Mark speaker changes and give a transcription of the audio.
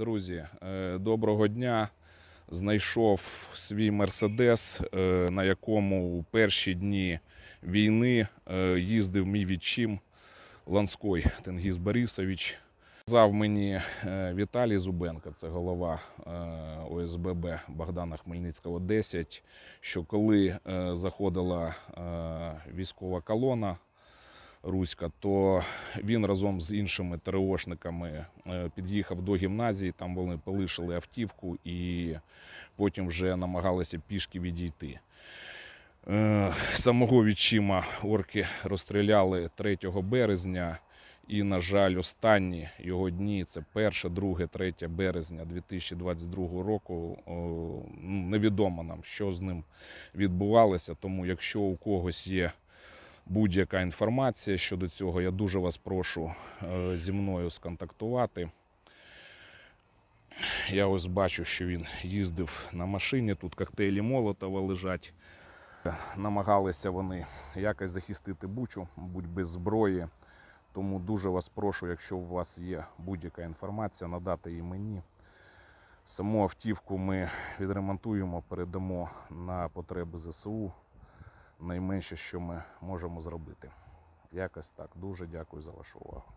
Speaker 1: Друзі, е, доброго дня. Знайшов свій мерседес, е, на якому у перші дні війни е, їздив мій відчим Ланской Тенгіз Борисович. Сказав мені Віталій Зубенко, це голова ОСББ Богдана Хмельницького 10, що коли заходила військова колона руська, то він разом з іншими ТРОшниками е, під'їхав до гімназії, там вони полишили автівку і потім вже намагалися пішки відійти. Е, Самого відчима орки розстріляли 3 березня. І, на жаль, останні його дні це 1, 2, 3 березня 2022 року. Ну, Невідомо нам, що з ним відбувалося. Тому, якщо у когось є будь-яка інформація щодо цього, я дуже вас прошу е, зі мною сконтактувати. Я ось бачу, що він їздив на машині, тут коктейлі Молотова лежать. Намагалися вони якось захистити бучу, мабуть, без зброї. Тому дуже вас прошу, якщо у вас є будь-яка інформація, надати її мені. Саму автівку ми відремонтуємо, передамо на потреби ЗСУ. Найменше, що ми можемо зробити. Якось так. Дуже дякую за вашу увагу.